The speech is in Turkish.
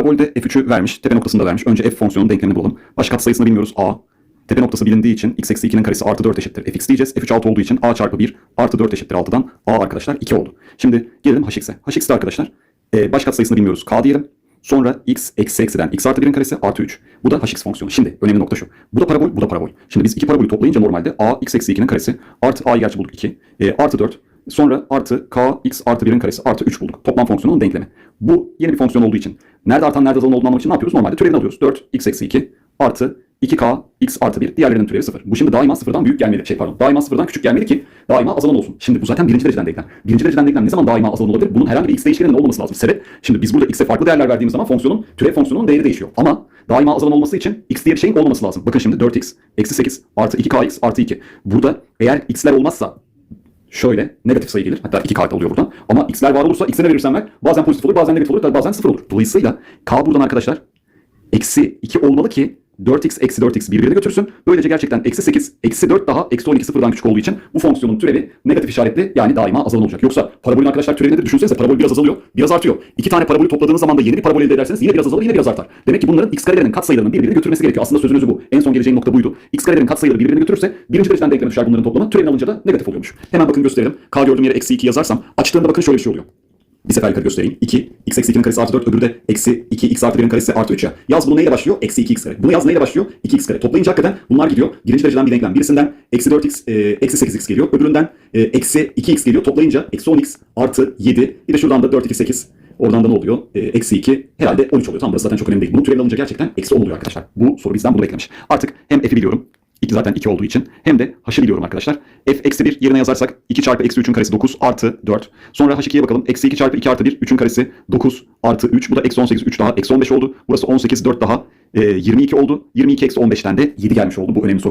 Parabolde f3'ü vermiş. Tepe noktasını da vermiş. Önce f fonksiyonunun denklemini bulalım. Baş katsayısını bilmiyoruz. a. Tepe noktası bilindiği için x eksi 2'nin karesi artı 4 eşittir. fx diyeceğiz. f3 6 olduğu için a çarpı 1 artı 4 eşittir 6'dan. a arkadaşlar 2 oldu. Şimdi gelelim hx'e. hx'de arkadaşlar e, baş katsayısını bilmiyoruz. k diyelim. Sonra x eksi eksiden x artı 1'in karesi artı 3. Bu da hx fonksiyonu. Şimdi önemli nokta şu. Bu da parabol, bu da parabol. Şimdi biz iki parabolü toplayınca normalde a x eksi 2'nin karesi artı a'yı gerçi bulduk 2 e, artı 4 sonra artı k x artı 1'in karesi artı 3 bulduk. Toplam fonksiyonun denklemi. Bu yeni bir fonksiyon olduğu için nerede artan nerede azalan olduğunu anlamak için ne yapıyoruz? Normalde türevini alıyoruz. 4 x eksi 2 artı 2k x artı 1 diğerlerinin türevi 0. Bu şimdi daima sıfırdan büyük gelmeli. Şey pardon daima sıfırdan küçük gelmeli ki daima azalan olsun. Şimdi bu zaten birinci dereceden denklem. Birinci dereceden denklem ne zaman daima azalan olabilir? Bunun herhangi bir x değişkeninin olmaması lazım. Sebep şimdi biz burada x'e farklı değerler verdiğimiz zaman fonksiyonun türev fonksiyonunun değeri değişiyor. Ama daima azalan olması için x diye bir şeyin olmaması lazım. Bakın şimdi 4x eksi 8 artı 2kx artı 2. Burada eğer x'ler olmazsa şöyle negatif sayı gelir. Hatta 2 kart oluyor buradan. Ama x'ler var olursa x'e ne verirsen ver bazen pozitif olur bazen negatif olur bazen sıfır olur. Dolayısıyla k buradan arkadaşlar eksi 2 olmalı ki 4x eksi 4x birbirini götürsün. Böylece gerçekten eksi 8 eksi 4 daha eksi 12 sıfırdan küçük olduğu için bu fonksiyonun türevi negatif işaretli yani daima azalan olacak. Yoksa parabolün arkadaşlar türevi nedir? Düşünsenize parabol biraz azalıyor biraz artıyor. İki tane parabolü topladığınız zaman da yeni bir parabol elde ederseniz yine biraz azalır yine biraz artar. Demek ki bunların x karelerinin katsayılarının birbirini götürmesi gerekiyor. Aslında sözün özü bu. En son geleceğim nokta buydu. x karelerin katsayıları birbirini götürürse birinci dereceden denkleme düşer bunların toplamı. Türevini alınca da negatif oluyormuş. Hemen bakın gösterelim. K gördüğüm yere eksi 2 yazarsam açtığımda bakın şöyle bir şey oluyor. Bir sefer yukarı göstereyim. 2, x eksi 2'nin karesi artı 4, öbürü de eksi 2, x artı 1'in karesi artı 3 ya. Yaz bunu neyle başlıyor? Eksi 2x kare. Bunu yaz neyle başlıyor? 2x kare. Toplayınca hakikaten bunlar gidiyor. Birinci dereceden bir denklem. Birisinden eksi 4x, e, eksi 8x geliyor. Öbüründen e, eksi 2x geliyor. Toplayınca eksi 10x artı 7. Bir de şuradan da 4, 2, 8. Oradan da ne oluyor? E, eksi 2 herhalde 13 oluyor. Tam burası zaten çok önemli değil. Bunun türevini alınca gerçekten eksi 10 oluyor arkadaşlar. Bu soru bizden bunu beklemiş. Artık hem f'i biliyorum. 2 zaten 2 olduğu için. Hem de h'ı biliyorum arkadaşlar. f eksi 1 yerine yazarsak 2 çarpı eksi 3'ün karesi 9 artı 4. Sonra h2'ye bakalım. Eksi 2 çarpı 2 artı 1 3'ün karesi 9 artı 3. Bu da eksi 18 3 daha eksi 15 oldu. Burası 18 4 daha e, 22 oldu. 22 eksi 15'ten de 7 gelmiş oldu bu önemli sorunun.